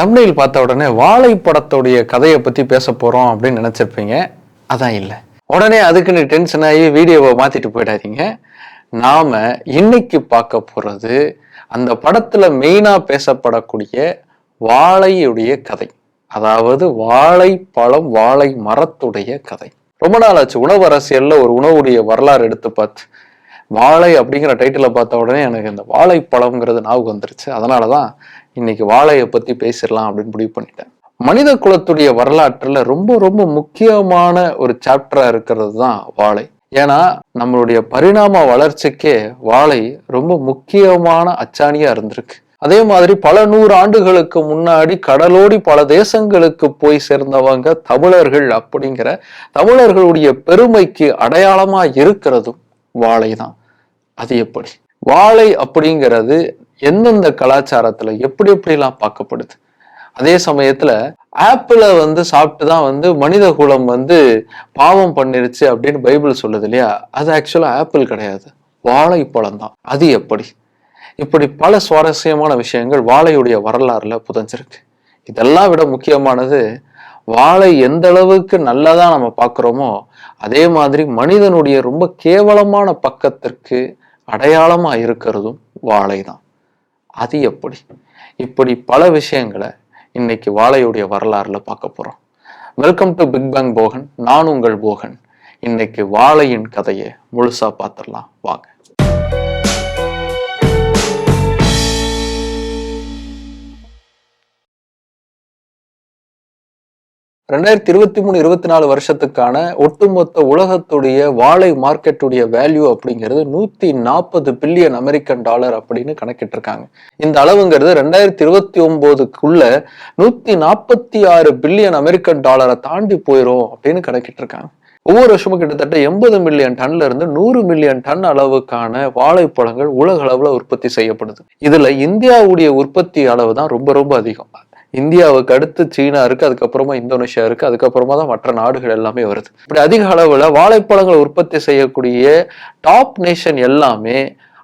தமிழில் பார்த்த உடனே வாழை படத்துடைய கதையை பற்றி பேச போகிறோம் அப்படின்னு நினச்சிருப்பீங்க. அதான் இல்லை. உடனே அதுக்குன்னு டென்ஷன் ஆகி வீடியோவை மாற்றிட்டு போயிடாதீங்க. நாம் இன்னைக்கு பார்க்க போகிறது அந்த படத்தில் மெயினாக பேசப்படக்கூடிய வாழையுடைய கதை. அதாவது வாழைப்பழம் வாழை மரத்துடைய கதை. ரொம்ப நாள் ஆச்சு. உணவு அரசியலில் ஒரு உணவுடைய வரலாறு எடுத்து பார்த்து வாழை அப்படிங்கிற டைட்டிலை பார்த்த உடனே எனக்கு இந்த வாழைப்பழம்ங்கிறது ஞாபகம் வந்துருச்சு. அதனாலதான் இன்னைக்கு வாழையை பத்தி பேசிடலாம் அப்படின்னு முடிவு பண்ணிட்டேன். மனித குலத்துடைய வரலாற்றுல ரொம்ப ரொம்ப முக்கியமான ஒரு சாப்டரா இருக்கிறது தான் வாழை. ஏன்னா நம்மளுடைய பரிணாம வளர்ச்சிக்கே வாழை ரொம்ப முக்கியமான அச்சாணியா இருந்திருக்கு. அதே மாதிரி பல நூறு ஆண்டுகளுக்கு முன்னாடி கடலோடி பல தேசங்களுக்கு போய் சேர்ந்தவங்க தமிழர்கள் அப்படிங்கிற தமிழர்களுடைய பெருமைக்கு அடையாளமா இருக்கிறதும் வாழை தான் அது எப்படி? வாழை அப்படிங்கிறது எந்தெந்த கலாச்சாரத்துல எப்படி எப்படிலாம் பார்க்கப்படுது? அதே சமயத்துல ஆப்பிளை வந்து சாப்பிட்டு தான் வந்து மனித குலம் வந்து பாவம் பண்ணிருச்சு அப்படின்னு பைபிள் சொல்லுது இல்லையா? அது ஆக்சுவலா ஆப்பிள் கிடையாது. வாழைப்பழம் தான் அது எப்படி? இப்படி பல சுவாரஸ்யமான விஷயங்கள் வாழையுடைய வரலாறுல புதஞ்சிருக்கு. இதெல்லாம் விட முக்கியமானது வாழை எந்த அளவுக்கு நல்லதா நம்ம பார்க்குறோமோ அதே மாதிரி மனிதனுடைய ரொம்ப கேவலமான பக்கத்திற்கு அடையாளமா இருக்கிறதும் வாழை தான் அது எப்படி? இப்படி பல விஷயங்களை இன்னைக்கு வாழையுடைய வரலாறுல பார்க்க போறோம். Welcome to big bang Bogan நான் உங்கள் போகன். இன்னைக்கு வாழையின் கதையை முழுசா பார்த்துடலாம். வாங்க. ரெண்டாயிரத்தி இருபத்தி மூணு இருபத்தி நாலு வருஷத்துக்கான ஒட்டுமொத்த உலகத்துடைய வாழை மார்க்கெட்டுடைய வேல்யூ அப்படிங்கிறது நூத்தி நாற்பது பில்லியன் அமெரிக்கன் டாலர் அப்படின்னு கணக்கிட்டிருக்காங்க. இந்த அளவுங்கிறது ரெண்டாயிரத்தி இருபத்தி ஒன்பதுக்குள்ள நூத்தி நாற்பத்தி ஆறு பில்லியன் அமெரிக்கன் டாலரை தாண்டி போயிரும் அப்படின்னு கணக்கிட்டிருக்காங்க. ஒவ்வொரு வருஷமும் கிட்டத்தட்ட எண்பது மில்லியன் டன்ல இருந்து நூறு மில்லியன் டன் அளவுக்கான வாழைப்பழங்கள் உலக அளவுல உற்பத்தி செய்யப்படுது. இதுல இந்தியாவுடைய உற்பத்தி அளவு தான் ரொம்ப ரொம்ப அதிகம். இந்தியாவுக்கு அடுத்து சீனா இருக்கு அதுக்கப்புறமா இந்தோனேஷியா இருக்கு அதுக்கப்புறமா தான் மற்ற நாடுகள் எல்லாமே வருது. இப்படி அதிக அளவுல வாழைப்பழங்கள் உற்பத்தி செய்யக்கூடிய டாப் நேஷன் எல்லாமே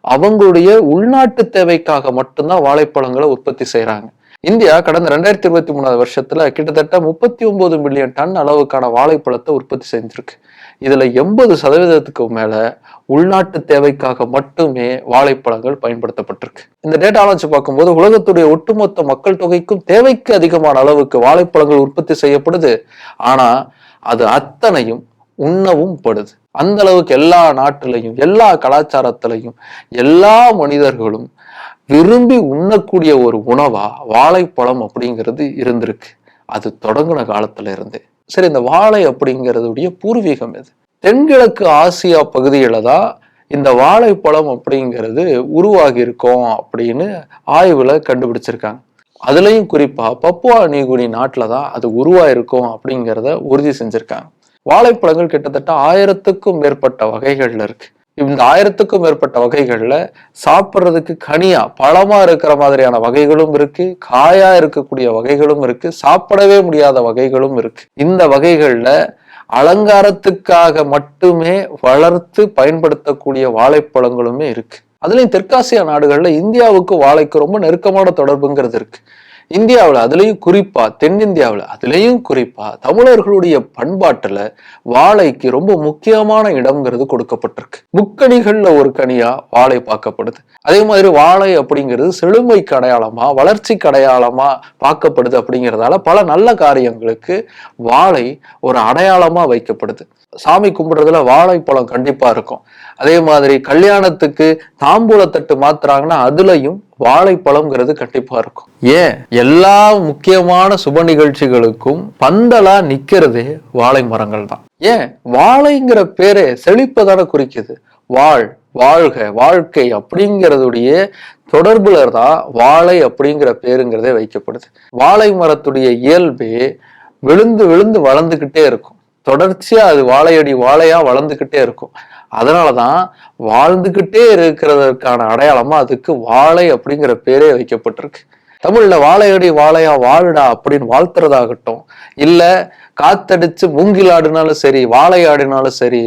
அவங்களுடைய உள்நாட்டு தேவைக்காக மட்டும்தான் வாழைப்பழங்களை உற்பத்தி செய்யறாங்க இந்தியா கடந்த ரெண்டாயிரத்தி இருபத்தி மூணாவது வருஷத்துல கிட்டத்தட்ட முப்பத்தி ஒன்பது மில்லியன் டன் அளவுக்கான வாழைப்பழத்தை உற்பத்தி செஞ்சிருக்கு. இதுல எண்பது சதவீதத்துக்கு மேல உள்நாட்டு தேவைக்காக மட்டுமே வாழைப்பழங்கள் பயன்படுத்தப்பட்டிருக்கு. இந்த டேட்டாவை வச்சு பார்க்கும்போது உலகத்துடைய ஒட்டுமொத்த மக்கள் தொகைக்கும் தேவைக்கு அதிகமான அளவுக்கு வாழைப்பழங்கள் உற்பத்தி செய்யப்படுது. ஆனா அது அத்தனையும் உண்ணவும் படுது. அந்த அளவுக்கு எல்லா நாட்டிலையும் எல்லா கலாச்சாரத்திலையும் எல்லா மனிதர்களும் விரும்பி உண்ணக்கூடிய ஒரு உணவா வாழைப்பழம் அப்படிங்கிறது இருந்திருக்கு. அது தொடங்கின காலத்துல இருந்து சரி இந்த வாழை அப்படிங்கிறதுடைய பூர்வீகம் எது? தென்கிழக்கு ஆசியா பகுதியில தான் இந்த வாழைப்பழம் அப்படிங்கிறது உருவாகி இருக்கும் அப்படின்னு ஆய்வுல கண்டுபிடிச்சிருக்காங்க. அதுலயும் குறிப்பா பப்புவா நீகுனி நாட்டில் தான் அது உருவாயிருக்கும் அப்படிங்கிறத உறுதி செஞ்சுருக்காங்க. வாழைப்பழங்கள் கிட்டத்தட்ட ஆயிரத்துக்கும் மேற்பட்ட வகைகள்ல இருக்கு. இந்த ஆயிரத்துக்கும் மேற்பட்ட வகைகளில் சாப்பிட்றதுக்கு கனியா பழமா இருக்கிற மாதிரியான வகைகளும் இருக்கு காயா இருக்கக்கூடிய வகைகளும் இருக்கு சாப்பிடவே முடியாத வகைகளும் இருக்கு. இந்த வகைகளில் அலங்காரத்துக்காக மட்டுமே வளர்த்து பயன்படுத்தக்கூடிய வாழைப்பழங்களுமே இருக்கு. அதுலயும் தெற்காசியா நாடுகள்ல இந்தியாவுக்கு வாழைக்கு ரொம்ப நெருக்கமான தொடர்புங்கிறது இருக்கு. இந்தியாவில் அதுலேயும் குறிப்பாக தென்னிந்தியாவில் அதுலேயும் குறிப்பாக தமிழர்களுடைய பண்பாட்டில் வாழைக்கு ரொம்ப முக்கியமான இடம்ங்கிறது கொடுக்கப்பட்டிருக்கு. முக்கணிகளில் ஒரு கனியாக வாழை பார்க்கப்படுது. அதே மாதிரி வாழை அப்படிங்கிறது செழுமைக்கு அடையாளமாக வளர்ச்சிக்கு அடையாளமாக பார்க்கப்படுது அப்படிங்கிறதால பல நல்ல காரியங்களுக்கு வாழை ஒரு அடையாளமாக வைக்கப்படுது. சாமி கும்பிடுறதுல வாழைப்பழம் கண்டிப்பாக இருக்கும். அதே மாதிரி கல்யாணத்துக்கு தாம்பூலத்தட்டு மாத்துறாங்கன்னா அதுலயும் வாழைப்பழம்ங்கிறது கண்டிப்பா இருக்கும். ஏன்? எல்லா முக்கியமான சுப நிகழ்ச்சிகளுக்கும் பந்தலா நிக்கிறதே வாழை மரங்கள் தான் ஏன்? வாழைங்கிற பேரே செழிப்பதான குறிக்குது. வாழ் வாழ்க வாழ்க்கை அப்படிங்கிறதுடைய தொடர்புல தான் வாழை அப்படிங்கிற பேருங்கிறதே வைக்கப்படுது. வாழை மரத்துடைய இயல்பே விழுந்து விழுந்து வளர்ந்துக்கிட்டே இருக்கும். தொடர்ச்சியா அது வாழையடி வாழையா வளர்ந்துக்கிட்டே இருக்கும். அதனாலதான் வாழ்ந்துக்கிட்டே இருக்கிறதற்கான அடையாளமாக அதுக்கு வாழை அப்படிங்கிற பேரே வைக்கப்பட்டிருக்கு. தமிழ்ல வாழையடி வாழையா வாழுடா அப்படின்னு வாழ்த்துறதாகட்டும். இல்ல காத்தடிச்சு மூங்கில் ஆடினாலும் சரி வாழை ஆடினாலும் சரி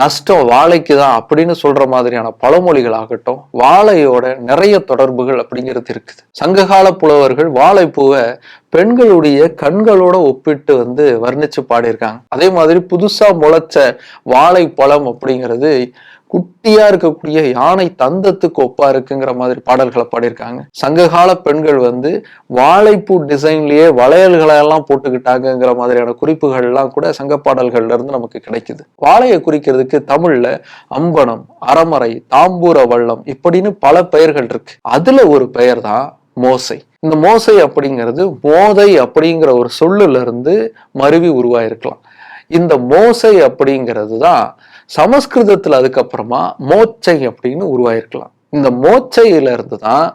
நஷ்டம் வாழைக்கு தான் அப்படின்னு சொல்ற மாதிரியான பழமொழிகள் ஆகட்டும் வாழையோட நிறைய தொடர்புகள் அப்படிங்கிறது இருக்குது. சங்ககால புலவர்கள் வாழைப்பூவை பெண்களுடைய கண்களோட ஒப்பிட்டு வந்து வர்ணிச்சு பாடியிருக்காங்க. அதே மாதிரி புதுசா முளைச்ச வாழைப்பழம் அப்படிங்கிறது குட்டியா இருக்கக்கூடிய யானை தந்தத்துக்கு ஒப்பா இருக்குங்கிற மாதிரி பாடல்களை பாடியிருக்காங்க. சங்ககால பெண்கள் வந்து வாழைப்பூ டிசைன்லயே வளையல்களை எல்லாம் போட்டுக்கிட்டாங்கங்கிற மாதிரியான குறிப்புகள் எல்லாம் கூட சங்க பாடல்கள்ல இருந்து நமக்கு கிடைக்குது. வாழையை குறிக்கிறதுக்கு தமிழ்ல அம்பனம் அறமறை தாம்பூர வள்ளம் இப்படின்னு பல பெயர்கள் இருக்கு. அதுல ஒரு பெயர் தான் மோசை. இந்த மோசை அப்படிங்கிறது மோதை அப்படிங்கிற ஒரு சொல்லுல இருந்து மருவி உருவாயிருக்கலாம். இந்த மோசை அப்படிங்கிறது தான் சமஸ்கிருதத்தில் அதுக்கப்புறமா மோச்சை அப்படின்னு உருவாயிருக்கலாம். இந்த மோச்சையிலிருந்து தான்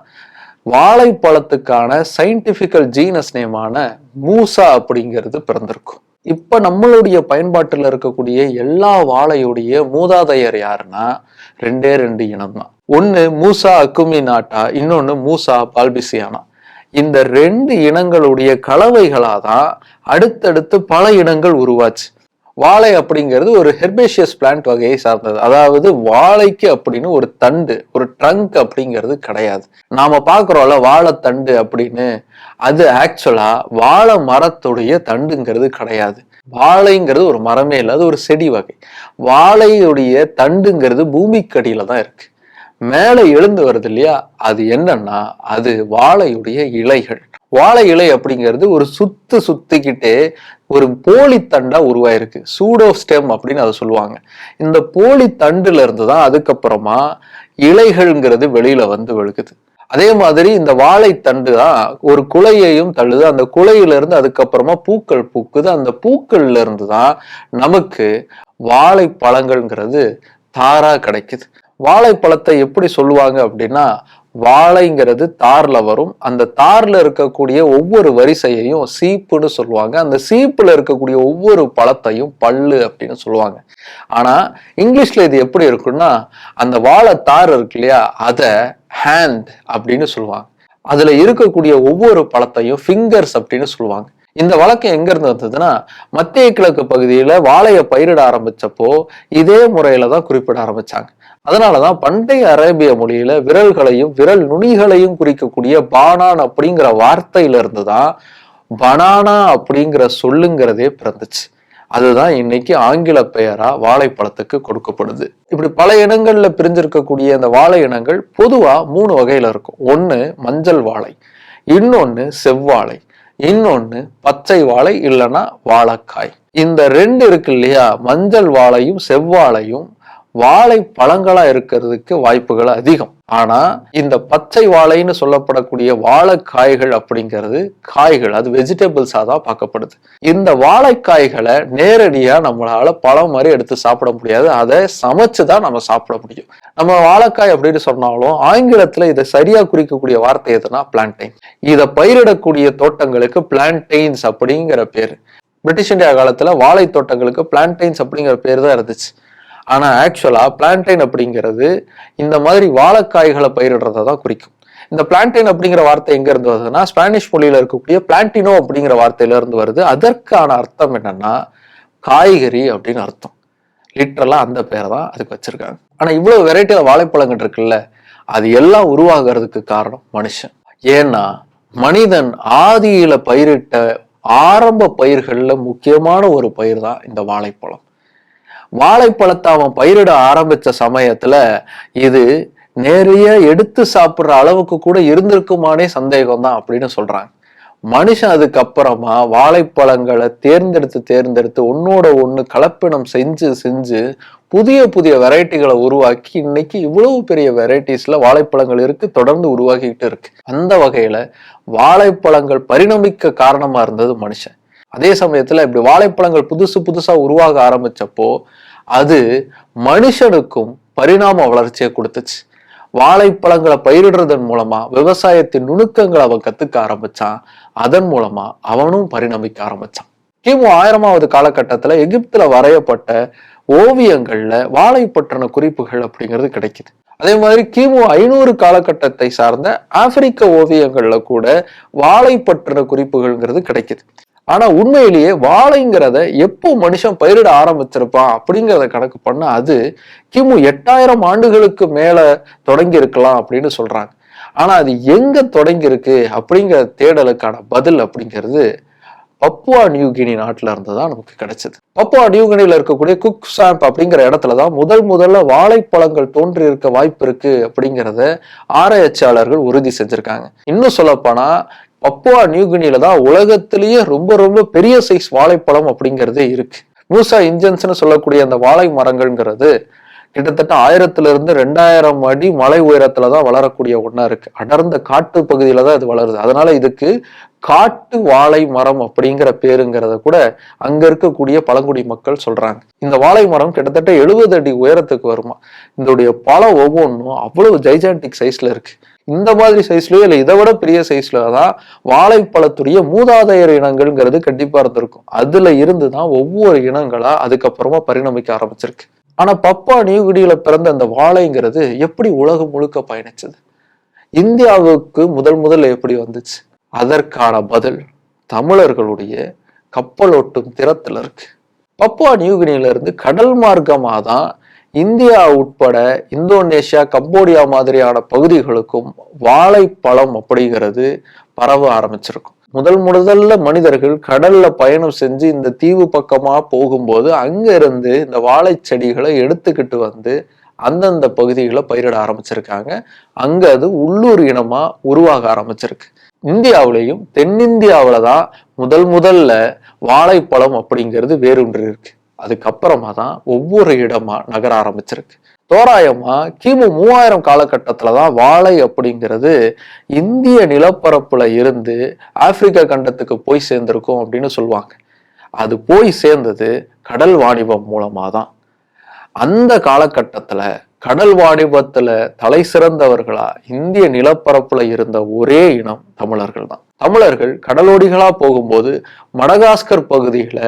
வாழைப்பழத்துக்கான சயின்டிஃபிக்கல் ஜீனஸ் நேமான மூசா அப்படிங்கிறது பிறந்திருக்கும். இப்போ நம்மளுடைய பயன்பாட்டில் இருக்கக்கூடிய எல்லா வாழையுடைய மூதாதையர் யாருன்னா ரெண்டே ரெண்டு இனம் தான் ஒன்று மூசா அக்குமி நாட்டா இன்னொன்று மூசா பால்பிசியானா. இந்த ரெண்டு இனங்களுடைய கலவைகளாக தான் அடுத்தடுத்து பல இனங்கள் உருவாச்சு. வாழை அப்படிங்கிறது ஒரு ஹெர்பேஷியஸ் பிளான்ட் வகையை சார்ந்தது. அதாவது வாழைக்கு அப்படின்னு ஒரு தண்டு ஒரு ட்ரங்க் அப்படிங்கிறது கிடையாது. நாம பாக்குறோம்ல வாழைத்தண்டு அப்படின்னு. அது ஆக்சுவலா வாழை மரத்துடைய தண்டுங்கிறது கிடையாது. வாழைங்கிறது ஒரு மரமே இல்லை அது ஒரு செடி வகை. வாழையுடைய தண்டுங்கிறது பூமிக்கடியில தான் இருக்கு. மேலே எழுந்து வருது இல்லையா? அது என்னன்னா அது வாழையுடைய இலைகள். வாழை இலை அப்படிங்கிறது ஒரு சுத்து சுத்திக்கிட்டே ஒரு போலி தண்டா உருவாயிருக்கு. சூடோ ஸ்டெம் அப்படின்னு அதை சொல்லுவாங்க. இந்த போலி தண்டுல இருந்து தான் அதுக்கப்புறமா இலைகள்ங்கிறது வெளியில வந்து வெளுக்குது அதே மாதிரி இந்த வாழைத்தண்டு தான் ஒரு குலையையும் தள்ளுது. அந்த குலையில இருந்து அதுக்கப்புறமா பூக்கள் பூக்குது. அந்த பூக்கள்ல இருந்து தான் நமக்கு வாழை பழங்கள்ங்கிறது தாரா கிடைக்குது. வாழைப்பழத்தை எப்படி சொல்லுவாங்க அப்படின்னா வாழைங்கிறது தார்ல வரும். அந்த தார்ல இருக்கக்கூடிய ஒவ்வொரு வரிசையையும் சீப்புன்னு சொல்லுவாங்க. அந்த சீப்புல இருக்கக்கூடிய ஒவ்வொரு பழத்தையும் பல்லு அப்படின்னு சொல்லுவாங்க. ஆனா இங்கிலீஷ்ல இது எப்படி இருக்குன்னா அந்த வாழை தார் இருக்கு இல்லையா அத ஹேண்ட் அப்படின்னு சொல்லுவாங்க. அதுல இருக்கக்கூடிய ஒவ்வொரு பழத்தையும் ஃபிங்கர்ஸ் அப்படின்னு சொல்லுவாங்க. இந்த வழக்கம் எங்க இருந்து வந்ததுன்னா மத்திய கிழக்கு பகுதியில வாழையை பயிரிட ஆரம்பிச்சப்போ இதே முறையில தான் குறிப்பிட ஆரம்பிச்சாங்க. அதனாலதான் பண்டைய அரேபிய மொழியில விரல்களையும் விரல் நுனிகளையும் குறிக்கக்கூடிய பானான் அப்படிங்கிற வார்த்தையில இருந்துதான் பனானா அப்படிங்கிற சொல்லுங்கிறதே பிறந்துச்சு. அதுதான் இன்னைக்கு ஆங்கில பெயரா வாழைப்பழத்துக்கு கொடுக்கப்படுது. இப்படி பல இனங்கள்ல பிரிஞ்சிருக்கக்கூடிய அந்த வாழை இனங்கள் பொதுவா மூணு வகையில இருக்கும். ஒன்னு மஞ்சள் வாழை இன்னொன்னு செவ்வாழை இன்னொன்னு பச்சை வாழை இல்லைன்னா வாழைக்காய். இந்த ரெண்டு இருக்கு இல்லையா? மஞ்சள் வாழையும் செவ்வாழையும் வாழை பழங்களா இருக்கிறதுக்கு வாய்ப்புகள் அதிகம். ஆனா இந்த பச்சை வாழைன்னு சொல்லப்படக்கூடிய வாழைக்காய்கள் அப்படிங்கிறது காய்கள் அது வெஜிடபிள்ஸா தான் பார்க்கப்படுது. இந்த வாழைக்காய்களை நேரடியா நம்மளால பழம் மாதிரி எடுத்து சாப்பிட முடியாது. அதை சமைச்சு தான் நம்ம சாப்பிட முடியும். நம்ம வாழைக்காய் அப்படின்னு சொன்னாலும் ஆங்கிலத்துல இதை சரியா குறிக்கக்கூடிய வார்த்தை எதுனா பிளான்டைன் இதை பயிரிடக்கூடிய தோட்டங்களுக்கு பிளான்டைன்ஸ் அப்படிங்கிற பேர். பிரிட்டிஷ் இந்தியா காலத்துல வாழை தோட்டங்களுக்கு பிளான்டைன்ஸ் அப்படிங்கிற பேர் தான் இருந்துச்சு. ஆனால் ஆக்சுவலாக பிளான்டைன் அப்படிங்கிறது இந்த மாதிரி வாழைக்காய்களை பயிரிடுறதை தான் குறிக்கும். இந்த பிளான்டைன் அப்படிங்கிற வார்த்தை எங்க இருந்து வருதுன்னா ஸ்பானிஷ் மொழியில இருக்கக்கூடிய பிளான்டினோ அப்படிங்கிற வார்த்தையில இருந்து வருது. அதற்கான அர்த்தம் என்னன்னா காய்கறி அப்படின்னு அர்த்தம். லிட்டரலா அந்த பேரை தான் அதுக்கு வச்சிருக்காங்க. ஆனால் இவ்வளோ வெரைட்டியில் வாழைப்பழங்கள் இருக்குல்ல அது எல்லாம் உருவாகிறதுக்கு காரணம் மனுஷன். ஏன்னா மனிதன் ஆதியில பயிரிட்ட ஆரம்ப பயிர்களில் முக்கியமான ஒரு பயிர் தான் இந்த வாழைப்பழம். வாழைப்பழத்தை அவன் பயிரிட ஆரம்பிச்ச சமயத்துல இது நிறைய எடுத்து சாப்பிட்ற அளவுக்கு கூட இருந்திருக்குமானே சந்தேகம் தான் அப்படின்னு சொல்றாங்க. மனுஷன் அதுக்கப்புறமா வாழைப்பழங்களை தேர்ந்தெடுத்து தேர்ந்தெடுத்து ஒன்னோட ஒண்ணு கலப்பினம் செஞ்சு செஞ்சு புதிய புதிய வெரைட்டிகளை உருவாக்கி இன்னைக்கு இவ்வளவு பெரிய வெரைட்டிஸ்ல வாழைப்பழங்கள் இருக்கு தொடர்ந்து உருவாக்கிக்கிட்டு இருக்கு. அந்த வகையில வாழைப்பழங்கள் பரிணமிக்க காரணமா இருந்தது மனுஷன். அதே சமயத்துல இப்படி வாழைப்பழங்கள் புதுசு புதுசா உருவாக ஆரம்பிச்சப்போ அது மனுஷனுக்கும் பரிணாம வளர்ச்சியை கொடுத்துச்சு. வாழைப்பழங்களை பயிரிடுறதன் மூலமா விவசாயத்தின் நுணுக்கங்களை அவன் கத்துக்க ஆரம்பிச்சான். அதன் மூலமா அவனும் பரிணமிக்க ஆரம்பிச்சான். கிமு ஆயிரமாவது காலகட்டத்துல எகிப்துல வரையப்பட்ட ஓவியங்கள்ல வாழைப்பற்றின குறிப்புகள் அப்படிங்கிறது கிடைக்குது. அதே மாதிரி கிமு ஐநூறு காலகட்டத்தை சார்ந்த ஆப்பிரிக்க ஓவியங்கள்ல கூட வாழைப்பற்றின குறிப்புகள்ங்கிறது கிடைக்குது. ஆனா உண்மையிலேயே வாழைங்கிறத எப்போ மனுஷன் பயிரிட ஆரம்பிச்சிருப்பான் அப்படிங்கிறத கணக்கு பண்ண அது கிமு எட்டாயிரம் ஆண்டுகளுக்கு மேல தொடங்கி இருக்கலாம் அப்படின்னு சொல்றாங்க. ஆனா அது எங்க தொடங்கி இருக்கு அப்படிங்கிற தேடலுக்கான பதில் அப்படிங்கிறது பப்புவா நியூகினி நாட்டில் இருந்து தான் நமக்கு கிடைச்சது. பப்புவா நியூகினில இருக்கக்கூடிய குக் சாம்ப் அப்படிங்கிற இடத்துல தான் முதல் முதல்ல வாழைப்பழங்கள் தோன்றி இருக்க வாய்ப்பு இருக்கு அப்படிங்கிறத ஆராய்ச்சியாளர்கள் உறுதி செஞ்சிருக்காங்க. இன்னும் சொல்லப்போனா பப்புவா நியூகினியில தான் உலகத்திலேயே ரொம்ப ரொம்ப பெரிய சைஸ் வாழைப்பழம் அப்படிங்கிறதே இருக்கு. மூசா இன்ஜன்ஸ்னு சொல்லக்கூடிய அந்த வாழை மரங்கள்ங்கிறது கிட்டத்தட்ட ஆயிரத்துல இருந்து ரெண்டாயிரம் அடி மலை உயரத்துல தான் வளரக்கூடிய ஒன்றா இருக்கு. அடர்ந்த காட்டு பகுதியில தான் இது வளருது. அதனால இதுக்கு காட்டு வாழை மரம் அப்படிங்கிற பேருங்கிறத கூட அங்க இருக்கக்கூடிய பழங்குடி மக்கள் சொல்றாங்க. இந்த வாழை மரம் கிட்டத்தட்ட எழுபது அடி உயரத்துக்கு வருமா? இதோடைய பழம் ஒவ்வொன்றும் அவ்வளவு ஜைஜாண்டிக் சைஸ்ல இருக்கு. இந்த மாதிரி சைஸ்லயோ இல்லை இதை விட பெரிய சைஸ்ல தான் வாழைப்பழத்துடைய மூதாதையர் இனங்கள்ங்கிறது கண்டிப்பா இருந்திருக்கும். அதுல இருந்து தான் ஒவ்வொரு இனங்களா அதுக்கப்புறமா பரிணமிக்க ஆரம்பிச்சிருக்கு. ஆனா பப்பா நியூகினியில பிறந்த அந்த வாழைங்கிறது எப்படி உலகம் முழுக்க பயணிச்சது? இந்தியாவுக்கு முதல் முதல்ல எப்படி வந்துச்சு? அதற்கான பதில் தமிழர்களுடைய கப்பலோட்டும் திறத்துல இருக்கு. பப்பா நியூகினியில இருந்து கடல் மார்க்கமா தான் இந்தியா உட்பட இந்தோனேஷியா கம்போடியா மாதிரியான பகுதிகளுக்கும் வாழைப்பழம் அப்படிங்கிறது பரவ ஆரம்பிச்சிருக்கும். முதல் முதல்ல மனிதர்கள் கடல்ல பயணம் செஞ்சு இந்த தீவு பக்கமா போகும்போது அங்க இருந்து இந்த வாழை செடிகளை எடுத்துக்கிட்டு வந்து அந்தந்த பகுதிகளை பயிரிட ஆரம்பிச்சிருக்காங்க. அங்க அது உள்ளூர் இனமா உருவாக ஆரம்பிச்சிருக்கு. இந்தியாவிலையும் தென்னிந்தியாவில தான் முதல் முதல்ல வாழைப்பழம் அப்படிங்கிறது வேறொன்று இருக்கு. அதுக்கப்புறமா தான் ஒவ்வொரு இடமா நகர ஆரம்பிச்சிருக்கு. தோராயமா கிமு மூவாயிரம் காலகட்டத்துல தான் வாழை அப்படிங்கிறது இந்திய நிலப்பரப்புல இருந்து ஆப்பிரிக்கா கண்டத்துக்கு போய் சேர்ந்திருக்கும் அப்படின்னு சொல்லுவாங்க. அது போய் சேர்ந்தது கடல் வாணிபம் மூலமா தான். அந்த காலகட்டத்துல கடல் வாணிபத்துல தலை சிறந்தவர்களா இந்திய நிலப்பரப்புல இருந்த ஒரே இனம் தமிழர்கள் தான். தமிழர்கள் கடலோடிகளா போகும்போது மடகாஸ்கர் பகுதியில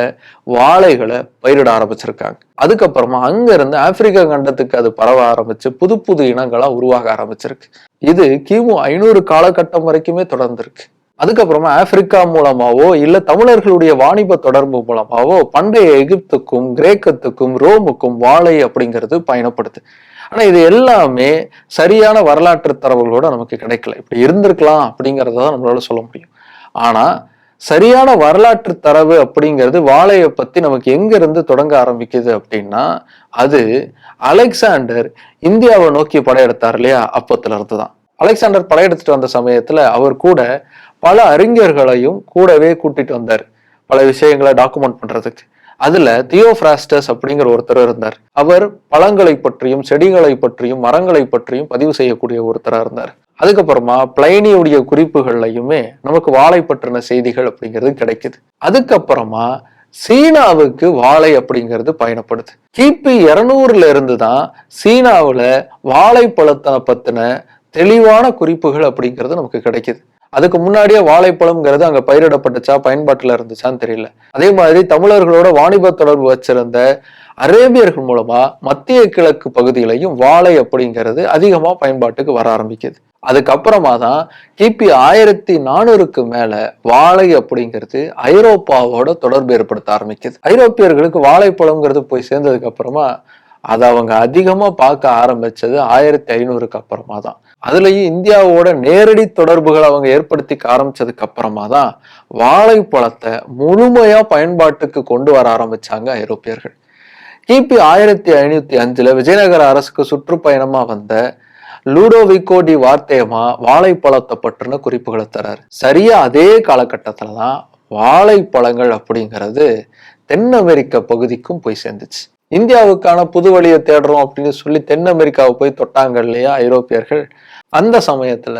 வாழைகளை பயிரிட ஆரம்பிச்சிருக்காங்க. அதுக்கப்புறமா அங்க இருந்து ஆப்பிரிக்க கண்டத்துக்கு அது பரவ ஆரம்பிச்சு புது புது இனங்களா உருவாக ஆரம்பிச்சிருக்கு. இது கிமு ஐநூறு காலகட்டம் வரைக்குமே தொடர்ந்திருக்கு. அதுக்கப்புறமா ஆப்பிரிக்கா மூலமாவோ இல்ல தமிழர்களுடைய வாணிப தொடர்பு மூலமாவோ பண்டைய எகிப்துக்கும் கிரேக்கத்துக்கும் ரோமுக்கும் வாழை அப்படிங்கிறது பயணப்படுது. ஆனால் இது எல்லாமே சரியான வரலாற்று தரவுகளோட நமக்கு கிடைக்கல. இப்படி இருந்திருக்கலாம் அப்படிங்கிறத தான் நம்மளால சொல்ல முடியும். ஆனால் சரியான வரலாற்று தரவு அப்படிங்கிறது வாழையை பற்றி நமக்கு எங்கேருந்து தொடங்க ஆரம்பிக்குது அப்படின்னா அது அலெக்சாண்டர் இந்தியாவை நோக்கி படையெடுத்தார் இல்லையா? அப்பத்துல இருந்து தான் அலெக்சாண்டர் படையெடுத்துட்டு வந்த சமயத்தில் அவர் கூட பல அறிஞர்களையும் கூடவே கூட்டிட்டு வந்தார். பல விஷயங்களை டாக்குமெண்ட் பண்ணுறதுக்கு அதுல தியோபிராஸ்டஸ் அப்படிங்கிற ஒருத்தர் இருந்தார். அவர் பழங்களை பற்றியும் செடிகளை பற்றியும் மரங்களை பற்றியும் பதிவு செய்யக்கூடிய ஒருத்தரா இருந்தார். அதுக்கப்புறமா பிளைனியுடைய குறிப்புகள்லையுமே நமக்கு வாழை பற்றின செய்திகள் அப்படிங்கிறது கிடைக்குது. அதுக்கப்புறமா சீனாவுக்கு வாழை அப்படிங்கிறது பயணப்படுது. கிபி இருநூறுல இருந்து தான் சீனாவில் வாழைப்பழத்தை பத்தின தெளிவான குறிப்புகள் அப்படிங்கிறது நமக்கு கிடைக்குது. அதுக்கு முன்னாடியே வாழைப்பழம்ங்கிறது அங்க பயிரிடப்பட்டுச்சா? பயன்பாட்டுல இருந்துச்சான்னு தெரியல. அதே மாதிரி தமிழர்களோட வாணிப தொடர்பு வச்சிருந்த அரேபியர்கள் மூலமா மத்திய கிழக்கு பகுதியிலையும் வாழை அப்படிங்கிறது அதிகமா பயன்பாட்டுக்கு வர ஆரம்பிக்குது. அதுக்கப்புறமா தான் கிபி ஆயிரத்தி நானூறுக்கு மேல வாழை அப்படிங்கிறது ஐரோப்பாவோட தொடர்பு ஏற்படுத்த ஆரம்பிக்குது. ஐரோப்பியர்களுக்கு வாழைப்பழம்ங்கிறது போய் சேர்ந்ததுக்கு அப்புறமா அதை அவங்க அதிகமா பார்க்க ஆரம்பிச்சது ஆயிரத்தி ஐநூறுக்கு அப்புறமா தான். அதுலயும் இந்தியாவோட நேரடி தொடர்புகள் அவங்க ஏற்படுத்திக்க ஆரம்பிச்சதுக்கு அப்புறமா தான் வாழைப்பழத்தை முழுமையா பயன்பாட்டுக்கு கொண்டு வர ஆரம்பிச்சாங்க ஐரோப்பியர்கள். கிபி ஆயிரத்தி ஐநூத்தி அஞ்சுல விஜயநகர அரசுக்கு சுற்றுப்பயணமா வந்த லூடோவிகோ டி வார்த்தேமா வாழைப்பழத்தை பற்றின குறிப்புகளை தராரு. சரியா அதே காலகட்டத்துல தான் வாழைப்பழங்கள் அப்படிங்கிறது தென் அமெரிக்க பகுதிக்கும் போய் சேர்ந்துச்சு. இந்தியாவுக்கான புது வழியை தேடுறோம் அப்படின்னு சொல்லி தென் அமெரிக்காவை போய் தொட்டாங்க இல்லையா ஐரோப்பியர்கள்? அந்த சமயத்துல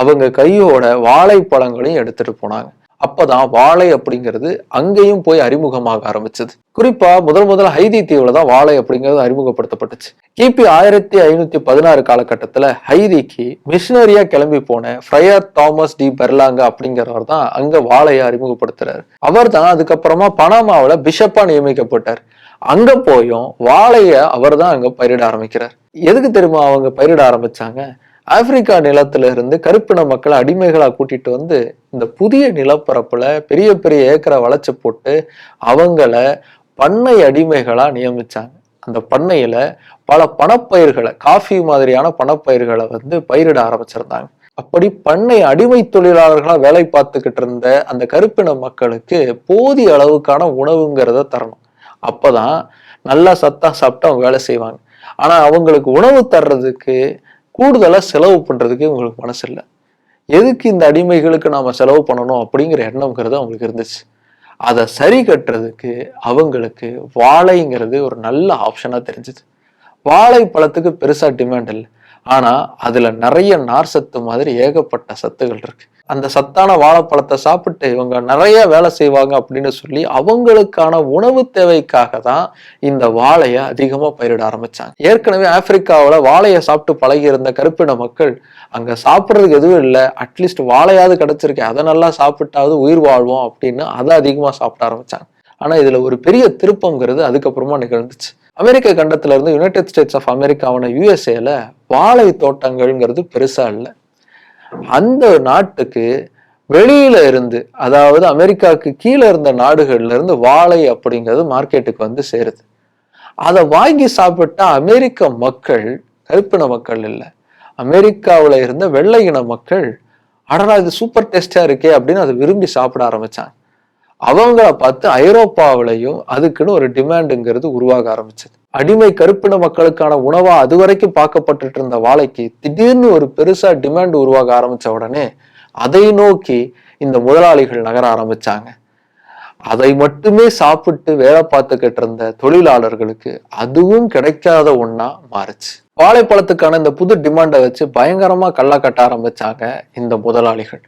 அவங்க கையோட வாழைப்பழங்களையும் எடுத்துட்டு போனாங்க. அப்பதான் வாழை அப்படிங்கிறது அங்கேயும் போய் அறிமுகமாக ஆரம்பிச்சது. குறிப்பா முதல் முதல் ஹைதி தீவுல தான் வாழை அப்படிங்கிறது அறிமுகப்படுத்தப்பட்டுச்சு. கிபி ஆயிரத்தி ஐநூத்தி பதினாறு காலகட்டத்துல ஹைதிக்கு மிஷினரியா கிளம்பி போன ஃப்ரையர் தாமஸ் டி பெர்லாங்க அப்படிங்கிறவர் தான் அங்க வாழையை அறிமுகப்படுத்துறாரு. அவர் தான் அதுக்கப்புறமா பனாமாவில பிஷப்பா நியமிக்கப்பட்டார். அங்க போயும் வாழைய அவர் தான் அங்க பயிரிட ஆரம்பிக்கிறார். எதுக்கு தெரியுமா அவங்க பயிரிட ஆரம்பிச்சாங்க? ஆப்பிரிக்கா நிலத்துல இருந்து கருப்பின மக்களை அடிமைகளா கூட்டிட்டு வந்து இந்த புதிய நிலப்பரப்புல பெரிய பெரிய ஏக்கரை வளைச்சு போட்டு அவங்கள பண்ணை அடிமைகளா நியமிச்சாங்க. அந்த பண்ணையில பல பணப்பயிர்களை காஃபி மாதிரியான பணப்பயிர்களை வந்து பயிரிட ஆரம்பிச்சிருந்தாங்க. அப்படி பண்ணை அடிமை தொழிலாளர்களா வேலை பார்த்துக்கிட்டு இருந்த அந்த கருப்பின மக்களுக்கு போதிய அளவுக்கான உணவுங்கிறத தரணும். அப்பதான் நல்லா சத்தா சாப்பிட்டு அவங்க வேலை செய்வாங்க. ஆனா அவங்களுக்கு உணவு தர்றதுக்கு கூடுதலாக செலவு பண்ணுறதுக்கு இவங்களுக்கு மனசு இல்லை எதுக்கு இந்த அடிமைகளுக்கு நாம் செலவு பண்ணணும் அப்படிங்கிற எண்ணம்ங்கிறது அவங்களுக்கு இருந்துச்சு. அதை சரி கட்டுறதுக்கு அவங்களுக்கு வாழைங்கிறது ஒரு நல்ல ஆப்ஷனாக தெரிஞ்சுது. வாழைப்பழத்துக்கு பெருசாக டிமாண்ட் இல்லை. ஆனால் அதில் நிறைய நார் சத்து மாதிரி ஏகப்பட்ட சத்துகள் இருக்குது அந்த சத்தான வாழைப்பழத்தை சாப்பிட்டு இவங்க நிறைய வேலை செய்வாங்க அப்படின்னு சொல்லி அவங்களுக்கான உணவு தேவைக்காக தான் இந்த வாழையை அதிகமாக பயிரிட ஆரம்பிச்சாங்க. ஏற்கனவே ஆப்பிரிக்காவில் வாழையை சாப்பிட்டு பழகி இருந்த கருப்பின மக்கள் அங்கே சாப்பிட்றதுக்கு எதுவும் இல்லை. அட்லீஸ்ட் வாழையாவது கிடைச்சிருக்கு. அதை நல்லா சாப்பிட்டாவது உயிர் வாழ்வோம் அப்படின்னு அதை அதிகமாக சாப்பிட ஆரம்பிச்சாங்க. ஆனால் இதில் ஒரு பெரிய திருப்பங்கிறது அதுக்கப்புறமா நிகழ்ந்துச்சு. அமெரிக்க கண்டத்துல இருந்து யுனைடெட் ஸ்டேட்ஸ் ஆஃப் அமெரிக்காவான யூஎஸ்ஏல வாழை தோட்டங்கள்ங்கிறது பெருசா இல்லை. அந்த நாட்டுக்கு வெளியில இருந்து அதாவது அமெரிக்காவுக்கு கீழே இருந்த நாடுகள்ல இருந்து வாழை அப்படிங்கிறது மார்க்கெட்டுக்கு வந்து சேருது. அதை வாங்கி சாப்பிட்ட அமெரிக்க மக்கள் கருப்பின மக்கள் இல்லை அமெரிக்காவுல இருந்த வெள்ளை இன மக்கள் அடடா இது சூப்பர் டேஸ்டா இருக்கே அப்படின்னு அதை விரும்பி சாப்பிட ஆரம்பிச்சாங்க. அவங்கள பார்த்து ஐரோப்பாவிலையும் அதுக்குன்னு ஒரு டிமாண்டுங்கிறது உருவாக ஆரம்பிச்சது. அடிமை கருப்பின மக்களுக்கான உணவா அது வரைக்கும் பார்க்கப்பட்டுட்டு இருந்த வாழைக்கு திடீர்னு ஒரு பெருசா டிமாண்ட் உருவாக ஆரம்பிச்ச உடனே அதை நோக்கி இந்த முதலாளிகள் நகர ஆரம்பிச்சாங்க. அதை மட்டுமே சாப்பிட்டு வேலை பார்த்துக்கிட்டு இருந்த தொழிலாளர்களுக்கு அதுவும் கிடைக்காத ஒன்னா மாறுச்சு. வாழைப்பழத்துக்கான இந்த புது டிமாண்டை வச்சு பயங்கரமா கள்ள கட்ட ஆரம்பிச்சாங்க இந்த முதலாளிகள்.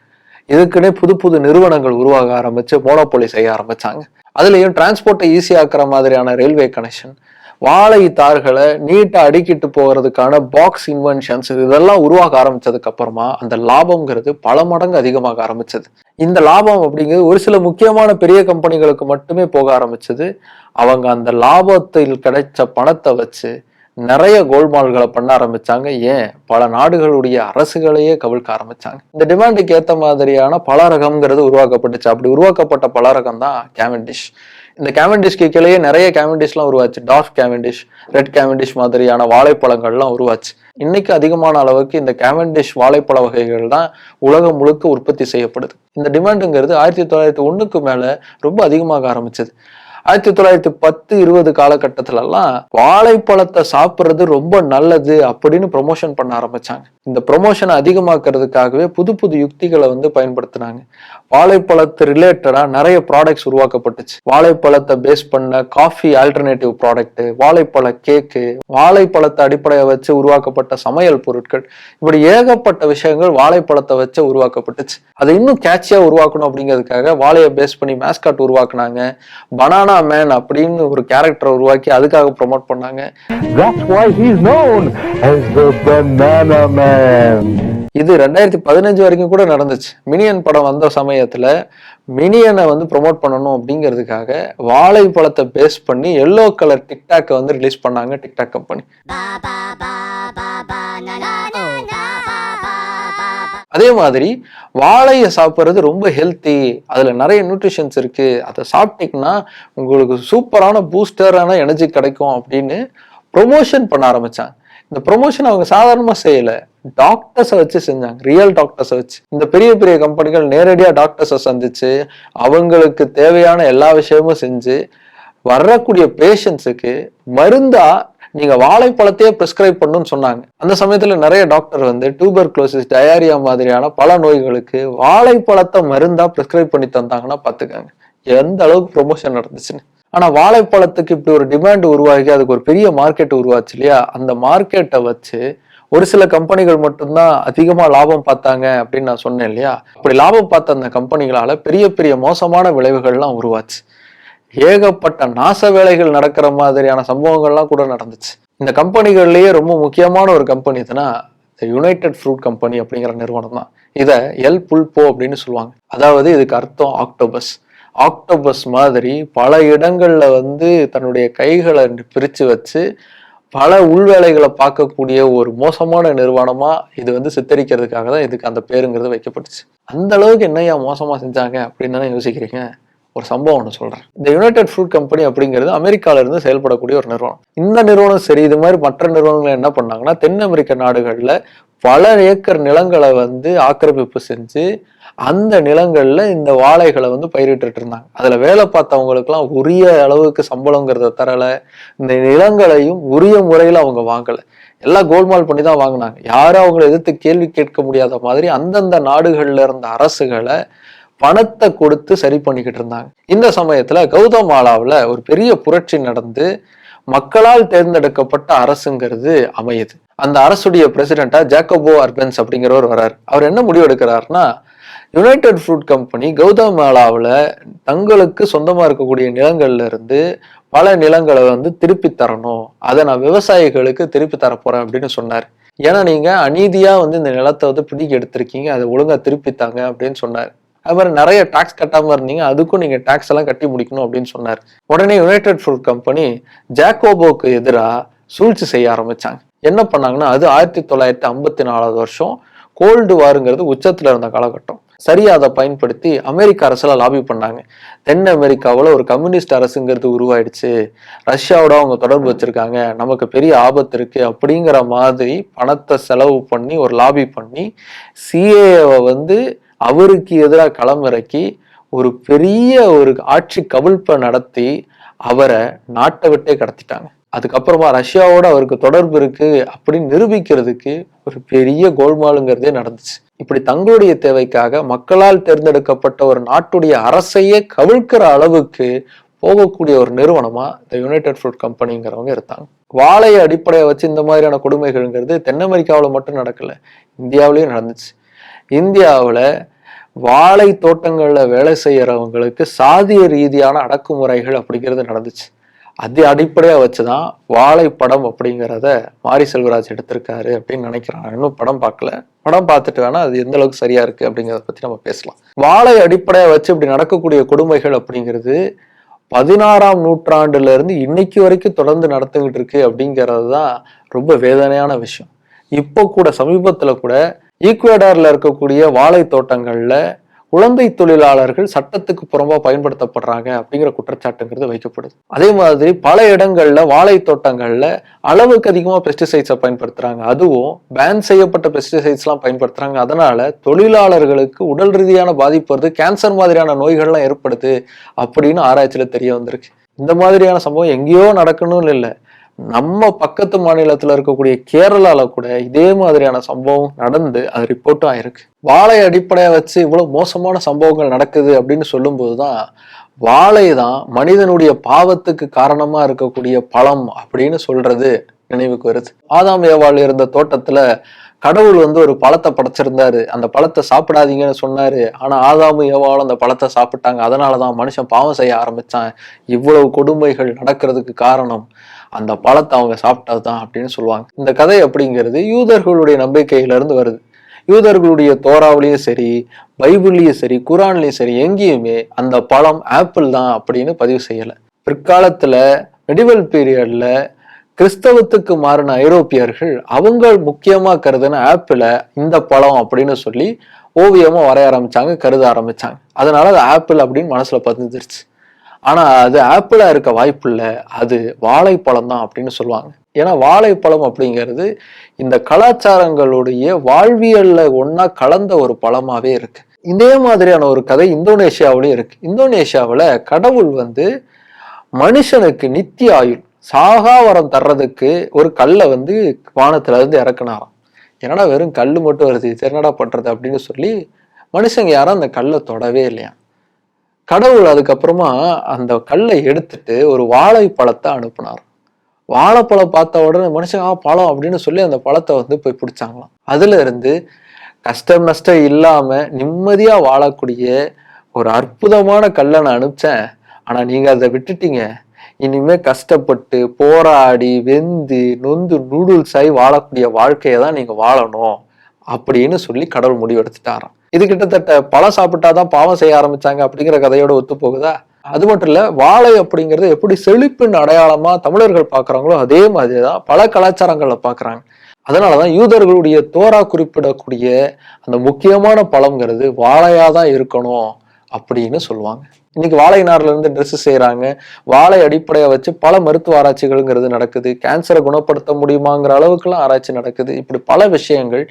இதுக்குன்னே புது புது நிறுவனங்கள் உருவாக ஆரம்பிச்சு மோனோபோலி செய்ய ஆரம்பிச்சாங்க. அதுலயும் டிரான்ஸ்போர்ட்டை ஈஸியாக்குற மாதிரியான ரயில்வே கனெக்ஷன் வாழை தார்களை நீட்டா அடுக்கிட்டு போகிறதுக்கான பாக்ஸ் இன்வென்ஷன்ஸ் இதெல்லாம் உருவாக ஆரம்பிச்சதுக்கு அப்புறமா அந்த லாபம்ங்கிறது பல மடங்கு அதிகமாக ஆரம்பிச்சது. இந்த லாபம் அப்படிங்கிறது ஒரு சில முக்கியமான பெரிய கம்பெனிகளுக்கு மட்டுமே போக ஆரம்பிச்சது. அவங்க அந்த லாபத்தில் கிடைச்ச பணத்தை வச்சு நிறைய கோல்மால்களை பண்ண ஆரம்பிச்சாங்க. ஏன்? பல நாடுகளுடைய அரசுகளையே கவிழ்க்க ஆரம்பிச்சாங்க. இந்த டிமாண்டுக்கு ஏற்ற மாதிரியான பலரகம்ங்கிறது உருவாக்கப்பட்டுச்சு. அப்படி உருவாக்கப்பட்ட பலரகம் தான் கேவண்டிஷ் இந்த கேவண்டிஷ்க்கு கீழேயே நிறைய கேவண்டிஷ்லாம் உருவாச்சு. டார்க் கேவண்டிஷ் ரெட் கேவண்டிஷ் மாதிரியான வாழைப்பழங்கள்லாம் உருவாச்சு. இன்னைக்கு அதிகமான அளவுக்கு இந்த கேவண்டிஷ் வாழைப்பழ வகைகள் தான் உலகம் முழுக்க உற்பத்தி செய்யப்படுது. இந்த டிமாண்டுங்கிறது ஆயிரத்தி தொள்ளாயிரத்தி ஒன்றுக்கு மேலே ரொம்ப அதிகமாக ஆரம்பிச்சது. ஆயிரத்தி தொள்ளாயிரத்தி பத்து இருபது காலகட்டத்திலலாம் வாழைப்பழத்தை சாப்பிட்றது ரொம்ப நல்லது அப்படின்னு ப்ரொமோஷன் பண்ண ஆரம்பிச்சாங்க. இந்த ப்ரொமோஷனை அதிகமாக்குறதுக்காகவே புது புது யுக்திகளை வந்து பயன்படுத்தினாங்க. வாழைப்பழத்து ரிலேட்டடா நிறைய ப்ராடக்ட்ஸ் உருவாக்கப்பட்டுச்சு. வாழைப்பழத்தை பேஸ் பண்ண காஃபி ஆல்டர்னேட்டிவ் ப்ராடக்ட் வாழைப்பழ கேக்கு வாழைப்பழத்தை அடிப்படையை வச்சு உருவாக்கப்பட்ட சமையல் பொருட்கள். இப்படி ஏகப்பட்ட விஷயங்கள் வாழைப்பழத்தை வச்சு உருவாக்கப்பட்டுச்சு. அதை இன்னும் கேட்சியா உருவாக்கணும் அப்படிங்கிறதுக்காக வாழையை பேஸ் பண்ணி மேஸ்காட் உருவாக்குனாங்க. பனானா மேன் அப்படின்னு ஒரு கேரக்டரை உருவாக்கி அதுக்காக ப்ரொமோட் பண்ணாங்க. That's why he's known as the Banana Man. இது ரெண்டாயிரத்தி பதினஞ்சு வரைக்கும் கூட நடந்துச்சு. மினியன் படம் வந்த சமயத்துல மினியனை வந்து ப்ரொமோட் பண்ணணும் அப்படிங்கிறதுக்காக வாழைப்பழத்தை பேஸ் பண்ணி எல்லோ கலர் டிக்டாக்கை வந்து ரிலீஸ் பண்ணாங்க டிக்டாக் கம்பெனி அதே மாதிரி வாழையை சாப்பிட்றது ரொம்ப ஹெல்த்தி அதுல நிறைய நியூட்ரிஷன்ஸ் இருக்கு. அதை சாப்பிட்டீங்கன்னா உங்களுக்கு சூப்பரான பூஸ்டரான எனர்ஜி கிடைக்கும் அப்படின்னு ப்ரொமோஷன் பண்ண ஆரம்பித்தாங்க இந்த ப்ரொமோஷன் அவங்க சாதாரணமா செய்யல. டாக்டர்ஸை வச்சு செஞ்சாங்க. ரியல் டாக்டர்ஸை வச்சு. இந்த பெரிய பெரிய கம்பெனிகள் நேரடியாக டாக்டர்ஸை சந்திச்சு அவங்களுக்கு தேவையான எல்லா விஷயமும் செஞ்சு வரக்கூடிய பேஷண்ட்ஸுக்கு மருந்தா நீங்க வாழைப்பழத்தையே பிரிஸ்கிரைப் பண்ணுன்னு சொன்னாங்க. அந்த சமயத்துல நிறைய டாக்டர் வந்து டியூபர் குளோசிஸ் டயாரியா மாதிரியான பல நோய்களுக்கு வாழைப்பழத்தை மருந்தா பிரிஸ்கிரைப் பண்ணி தந்தாங்கன்னா பாத்துக்காங்க. எந்த அளவுக்கு ப்ரொமோஷன் நடந்துச்சுன்னு. ஆனா வாழைப்பழத்துக்கு இப்படி ஒரு டிமாண்ட் உருவாகி அதுக்கு ஒரு பெரிய மார்க்கெட் உருவாச்சு இல்லையா? அந்த மார்க்கெட்டை வச்சு ஒரு சில கம்பெனிகள் மட்டும்தான் அதிகமா லாபம் பார்த்தாங்க அப்படின்னு நான் சொன்னேன் இல்லையா? அப்படி லாபம் பார்த்த அந்த கம்பெனிகளால பெரிய பெரிய மோசமான விளைவுகள்லாம் உருவாச்சு. ஏகப்பட்ட நாச வேலைகள் நடக்கிற மாதிரியான சம்பவங்கள்லாம் கூட நடந்துச்சு. இந்த கம்பெனிகள்லயே ரொம்ப முக்கியமான ஒரு கம்பெனி எதுனா யுனைடெட் ஃப்ரூட் கம்பெனி அப்படிங்கிற நிறுவனம் தான். இதை எல் புல்போ அப்படின்னு சொல்லுவாங்க. அதாவது இதுக்கு அர்த்தம் ஆக்டோபஸ் ஆக்டோபஸ் மாதிரி பல இடங்கள்ல வந்து தன்னுடைய கைகளை பிரித்து வச்சு பல உள்வேலைகளை பார்க்கக்கூடிய ஒரு மோசமான நிறுவனமா இது வந்து சித்தரிக்கிறதுக்காக தான் இதுக்கு அந்த பேருங்கிறது வைக்கப்பட்டுச்சு. அந்த அளவுக்கு என்னையா மோசமா செஞ்சாங்க அப்படின்னு தானே யோசிக்கிறீங்க? ஒரு சம்பவம் ஒன்று சொல்கிறேன் இந்த யுனைடெட் ஃபுட் கம்பெனி அப்படிங்கிறது அமெரிக்கால இருந்து செயல்படக்கூடிய ஒரு நிறுவனம். இந்த நிறுவனம் சரி இது மாதிரி மற்ற நிறுவனங்கள் என்ன பண்ணாங்கன்னா தென் அமெரிக்க நாடுகளில் பல ஏக்கர் நிலங்களை வந்து ஆக்கிரமிப்பு செஞ்சு அந்த நிலங்கள்ல இந்த வாழைகளை வந்து பயிரிட்டு இருந்தாங்க. அதுல வேலை பார்த்தவங்களுக்குலாம் உரிய அளவுக்கு சம்பளங்கிறத தரல. இந்த நிலங்களையும் உரிய முறையில அவங்க வாங்கல. எல்லாம் கோல்மால் பண்ணி தான் வாங்கினாங்க. யாரும் அவங்களை எதிர்த்து கேள்வி கேட்க முடியாத மாதிரி அந்தந்த நாடுகள்ல இருந்த அரசுகளை பணத்தை கொடுத்து சரி பண்ணிக்கிட்டு இருந்தாங்க. இந்த சமயத்துல கௌதமாலாவில் ஒரு பெரிய புரட்சி நடந்து மக்களால் தேர்ந்தெடுக்கப்பட்ட அரசுங்கிறது அமையுது. அந்த அரசுடைய பிரசிடென்டா ஜாக்கோபோ அர்பன்ஸ் அப்படிங்கிறவர் வர்றார். அவர் என்ன முடிவு எடுக்கிறாருன்னா யுனைடெட் ஃப்ரூட் கம்பெனி கௌதமாலாவில் தங்களுக்கு சொந்தமாக இருக்கக்கூடிய நிலங்கள்ல இருந்து பல நிலங்களை வந்து திருப்பி தரணும். அதை நான் விவசாயிகளுக்கு திருப்பி தர போறேன் அப்படின்னு சொன்னார். ஏன்னா நீங்கள் அநீதியாக வந்து இந்த நிலத்தை வந்து பிடிக்க எடுத்திருக்கீங்க. அதை ஒழுங்கா திருப்பித்தாங்க அப்படின்னு சொன்னார். அது மாதிரி நிறைய டாக்ஸ் கட்டாமல் இருந்தீங்க. அதுக்கும் நீங்கள் டாக்ஸ் எல்லாம் கட்டி முடிக்கணும் அப்படின்னு சொன்னார். உடனே யுனைடெட் ஃப்ரூட் கம்பெனி ஜாக்கோபோக்கு எதிராக சூழ்ச்சி செய்ய ஆரம்பித்தாங்க என்ன பண்ணாங்கன்னா அது ஆயிரத்தி தொள்ளாயிரத்தி ஐம்பத்தி நாலாவது வருஷம் கோல்டு வாருங்கிறது உச்சத்தில் இருந்த காலகட்டம். சரியா அதை பயன்படுத்தி அமெரிக்க அரசுல லாபி பண்ணாங்க. தென் அமெரிக்காவில் ஒரு கம்யூனிஸ்ட் அரசுங்கிறது உருவாயிடுச்சு. ரஷ்யாவோட அவங்க தொடர்பு வச்சிருக்காங்க. நமக்கு பெரிய ஆபத்து இருக்கு அப்படிங்கிற மாதிரி பணத்தை செலவு பண்ணி ஒரு லாபி பண்ணி சிஏவை வந்து அவருக்கு எதிராக களமிறக்கி ஒரு பெரிய ஒரு ஆட்சி கவிழ்ப்பை நடத்தி அவரை நாட்டை விட்டே கடத்திட்டாங்க. அதுக்கப்புறமா ரஷ்யாவோட அவருக்கு தொடர்பு இருக்கு அப்படின்னு நிரூபிக்கிறதுக்கு ஒரு பெரிய கோல்மாலுங்கிறதே நடந்துச்சு. இப்படி தங்களுடைய தேவைக்காக மக்களால் தேர்ந்தெடுக்கப்பட்ட ஒரு நாட்டுடைய அரசையே கவிழ்க்கிற அளவுக்கு போகக்கூடிய ஒரு நிறுவனமா இந்த யுனைடெட் ஃப்ரூட் கம்பெனிங்கிறவங்க இருந்தாங்க வாழையை அடிப்படையை வச்சு இந்த மாதிரியான கொடுமைகள்ங்கிறது தென் அமெரிக்காவில் மட்டும் நடக்கல. இந்தியாவிலையும் நடந்துச்சு. இந்தியாவில் வாழை தோட்டங்களில் வேலை செய்கிறவங்களுக்கு சாதிய ரீதியான அடக்குமுறைகள் அப்படிங்கிறது நடந்துச்சு. அது வச்சு வச்சுதான் வாழைப்படம் அப்படிங்கிறத மாரி செல்வராஜ் எடுத்திருக்காரு அப்படின்னு நினைக்கிறேன். இன்னும் படம் பார்க்கல. படம் பார்த்துட்டு வேணா அது எந்த அளவுக்கு சரியா இருக்கு அப்படிங்கிறத பத்தி நம்ம பேசலாம். வாழை அடிப்படையாக வச்சு இப்படி நடக்கக்கூடிய கொடுமைகள் அப்படிங்கிறது பதினாறாம் நூற்றாண்டுல இருந்து இன்னைக்கு வரைக்கும் தொடர்ந்து நடந்துகிட்டு இருக்கு அப்படிங்கிறது தான் ரொம்ப வேதனையான விஷயம். இப்போ கூட சமீபத்தில் கூட ஈக்குவேடார்ல இருக்கக்கூடிய வாழை தோட்டங்கள்ல குழந்தை தொழிலாளர்கள் சட்டத்துக்கு புறம்பா பயன்படுத்தப்படுறாங்க அப்படிங்கிற குற்றச்சாட்டுங்கிறது வைக்கப்படுது. அதே மாதிரி பல இடங்கள்ல வாழை தோட்டங்கள்ல அளவுக்கு அதிகமா பெஸ்டிசைட்ஸை பயன்படுத்துறாங்க. அதுவும் பேன் செய்யப்பட்ட பெஸ்டிசைட்ஸ் எல்லாம் பயன்படுத்துறாங்க. அதனால தொழிலாளர்களுக்கு உடல் ரீதியான பாதிப்பு வருது. கேன்சர் மாதிரியான நோய்கள்லாம் ஏற்படுது அப்படின்னு ஆராய்ச்சியில தெரிய வந்திருக்கு. இந்த மாதிரியான சம்பவம் எங்கேயோ நடக்கணும்னு இல்லை. நம்ம பக்கத்து மாநிலத்துல இருக்கக்கூடிய கேரளால கூட இதே மாதிரியான சம்பவம் நடந்து அது ரிப்போர்ட்டும் ஆயிருக்கு வாழை அடிப்படையா வச்சு இவ்வளவு மோசமான சம்பவங்கள் நடக்குது அப்படின்னு சொல்லும்போதுதான் வாழை தான் மனிதனுடைய பாவத்துக்கு காரணமா இருக்கக்கூடிய பழம் அப்படின்னு சொல்றது நினைவுக்கு வருது. ஆதாம் ஏவாள் இருந்த தோட்டத்துல கடவுள் வந்து ஒரு பழத்தை படைச்சிருந்தாரு. அந்த பழத்தை சாப்பிடாதீங்கன்னு சொன்னாரு. ஆனா ஆதாமும் ஏவாளும் அந்த பழத்தை சாப்பிட்டாங்க. அதனாலதான் மனுஷன் பாவம் செய்ய ஆரம்பிச்சான். இவ்வளவு கொடுமைகள் நடக்கிறதுக்கு காரணம். அந்த பழத்தை அவங்க சாப்பிட்டதுதான் அப்படின்னு சொல்லுவாங்க. இந்த கதை அப்படிங்கிறது யூதர்களுடைய நம்பிக்கையிலிருந்து வருது. யூதர்களுடைய தோராவிலையும் சரி பைபிள்லையும் சரி குரான்லையும் சரி எங்கேயுமே அந்த பழம் ஆப்பிள் தான் அப்படின்னு பதிவு செய்யலை. பிற்காலத்தில் மெடிவல் பீரியடில் கிறிஸ்தவத்துக்கு மாறின ஐரோப்பியர்கள் அவங்க முக்கியமாக கருதுன ஆப்பிளை இந்த பழம் அப்படின்னு சொல்லி ஓவியமாக வரைய ஆரம்பிச்சாங்க கருத ஆரம்பிச்சாங்க. அதனால அது ஆப்பிள் அப்படின்னு மனசில் பதிஞ்சிருச்சு. ஆனால் அது ஆப்பிளாக இருக்க வாய்ப்பு இல்லை அது வாழைப்பழம் தான் அப்படின்னு சொல்லுவாங்க. ஏன்னா வாழைப்பழம் அப்படிங்கிறது இந்த கலாச்சாரங்களுடைய வாழ்வியலில் ஒன்றா கலந்த ஒரு பழமாகவே இருக்கு. இதே மாதிரியான ஒரு கதை இந்தோனேஷியாவிலையும் இருக்கு. இந்தோனேஷியாவில் கடவுள் வந்து மனுஷனுக்கு நித்திய ஆயுள் சாகாவரம் தர்றதுக்கு ஒரு கல்லை வந்து வானத்துல இருந்து இறக்குனாராம். என்னடா வெறும் கல் மட்டும் வருது என்னடா பண்றது அப்படின்னு சொல்லி மனுஷங்க யாரும் அந்த கல்லை தொடவே இல்லையா கடவுள் அதுக்கப்புறமா அந்த கல்லை எடுத்துட்டு ஒரு வாழைப்பழத்தை அனுப்புனார். வாழைப்பழம் பார்த்த உடனே மனுஷன் ஆ பழம் அப்படின்னு சொல்லி அந்த பழத்தை வந்து போய் பிடிச்சாங்களாம். அதுல இருந்து கஷ்டம் நஷ்டம் இல்லாம நிம்மதியா வாழக்கூடிய ஒரு அற்புதமான கல்லை நான் அனுப்பிச்சேன். ஆனா நீங்க அதை விட்டுட்டீங்க. இனிமே கஷ்டப்பட்டு போராடி வெந்து நொந்து நூடுல்ஸ் ஆகி வாழக்கூடிய வாழ்க்கையை தான் நீங்க வாழணும் அப்படின்னு சொல்லி கடவுள் முடிவெடுத்துட்டாராம். இது கிட்டத்தட்ட பழம் சாப்பிட்டாதான் பாவம் செய்ய ஆரம்பிச்சாங்க அப்படிங்கிற கதையோட ஒத்து போகுதா அது மட்டும் இல்ல வாழை அப்படிங்கிறது எப்படி செழிப்பின் அடையாளமா தமிழர்கள் பாக்குறாங்களோ அதே மாதிரி தான் பல கலாச்சாரங்கள்ல பாக்குறாங்க அதனாலதான் யூதர்களுடைய தோரா குறிப்பிடக்கூடிய அந்த முக்கியமான பழம்ங்கிறது வாழையா தான் இருக்கணும் அப்படின்னு சொல்லுவாங்க. இன்னைக்கு வாழை நார்ல இருந்து ட்ரெஸ் செய்யறாங்க வாழை அடிப்படையை வச்சு பல மருத்துவ ஆராய்ச்சிகள்ங்கிறது நடக்குது. கேன்சரை குணப்படுத்த முடியுமாங்கிற அளவுக்குலாம் ஆராய்ச்சி நடக்குது. இப்படி பல விஷயங்கள்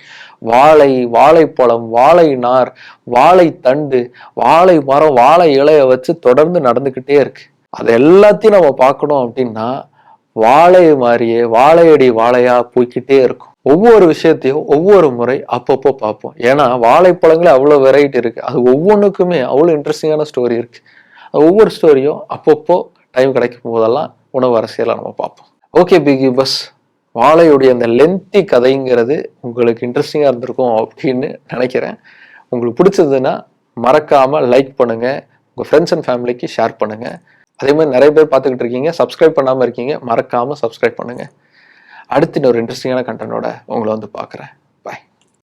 வாழை வாழைப்பழம் வாழை நார் வாழை தண்டு வாழை மரம் வாழை இலைய வச்சு தொடர்ந்து நடந்துக்கிட்டே இருக்கு. அது எல்லாத்தையும் நம்ம பார்க்கணும் அப்படின்னா வாழை மாதிரியே வாழையடி வாழையா போய்கிட்டே இருக்கும். ஒவ்வொரு விஷயத்தையும் ஒவ்வொரு முறை அப்பப்போ பார்ப்போம். ஏன்னா வாழைப்பழங்களே அவ்வளோ வெரைட்டி இருக்கு. அது ஒவ்வொன்றுக்குமே அவ்வளோ இன்ட்ரெஸ்டிங்கான ஸ்டோரி இருக்குது ஒவ்வொரு ஸ்டோரியும் அப்பப்போ டைம் கிடைக்கும் போதெல்லாம் உணவு அரசியலை நம்ம பார்ப்போம். ஓகே பிகி பஸ் வாழையுடைய அந்த லென்த்தி கதைங்கிறது உங்களுக்கு இன்ட்ரெஸ்டிங்காக இருந்திருக்கும் அப்படின்னு நினைக்கிறேன். உங்களுக்கு பிடிச்சதுன்னா மறக்காமல் லைக் பண்ணுங்கள் உங்கள் ஃப்ரெண்ட்ஸ் அண்ட் ஃபேமிலிக்கு ஷேர் பண்ணுங்கள் அதே மாதிரி நிறைய பேர் பார்த்துக்கிட்டு இருக்கீங்க. சப்ஸ்கிரைப் பண்ணாமல் இருக்கீங்க. மறக்காமல் சப்ஸ்கிரைப் பண்ணுங்கள் அடுத்து இன்னொரு இன்ட்ரெஸ்டிங்கான கண்டனோட உங்களை வந்து பார்க்குறேன்.